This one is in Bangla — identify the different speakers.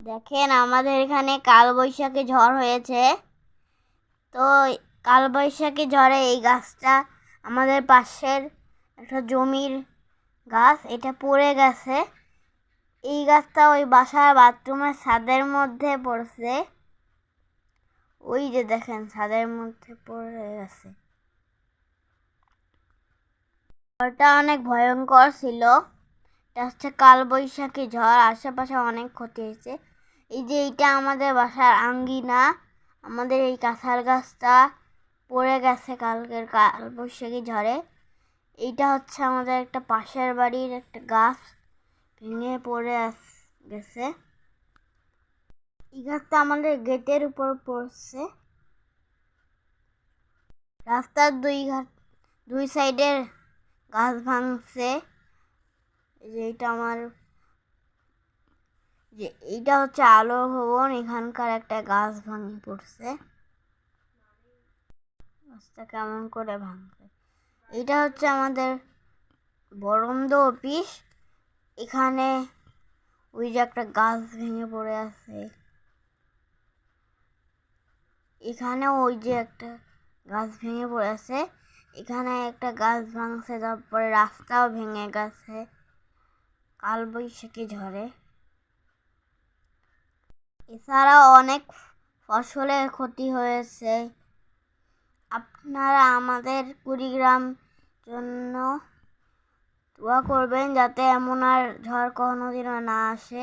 Speaker 1: দেখেন, আমাদের এখানে কালবৈশাখী ঝড় হয়েছে। তো কালবৈশাখী ঝড়ে এই গাছটা আমাদের পাশের একটা জমির গাছ, এটা পড়ে গেছে। এই গাছটা ওই বাসার বাথরুমের ছাদের মধ্যে পড়ছে। ওই যে দেখেন, ছাদের মধ্যে পড়ে গেছে। ঝড়টা অনেক ভয়ঙ্কর ছিল। এটা হচ্ছে কালবৈশাখী ঝড়, আশেপাশে অনেক ক্ষতি হয়েছে। এই যে এইটা আমাদের বাসার আঙ্গিনা, আমাদের এই কাঁঠাল গাছটা পড়ে গেছে কালকের কালবৈশাখী ঝড়ে। এইটা হচ্ছে আমাদের একটা পাশের বাড়ির একটা গাছ ভেঙে পড়ে গেছে। এই গাছটা আমাদের গেটের উপর পড়ছে। রাস্তার দুই ঘাট দুই সাইডের গাছ ভাঙছে। যে এইটা আমার যে এইটা হচ্ছে আলো ভবন, এখানকার একটা গাছ ভাঙে পড়ছে। গাছটা কেমন করে ভাঙছে এইটা হচ্ছে আমাদের বরন্দ অফিস। এখানে ওই যে একটা গাছ ভেঙে পড়ে আছে। এখানে ওই যে একটা গাছ ভেঙে পড়ে আছে। এখানে একটা গাছ ভাঙছে, তারপরে রাস্তাও ভেঙে গেছে। কালবৈশাখী ঝড়ে। এছাড়াও অনেক ফসলের ক্ষতি হয়েছে। আপনারা আমাদের কুড়িগ্রাম জন্য দোয়া করবেন যাতে এমন আর ঝড় কোনোদিনও না আসে।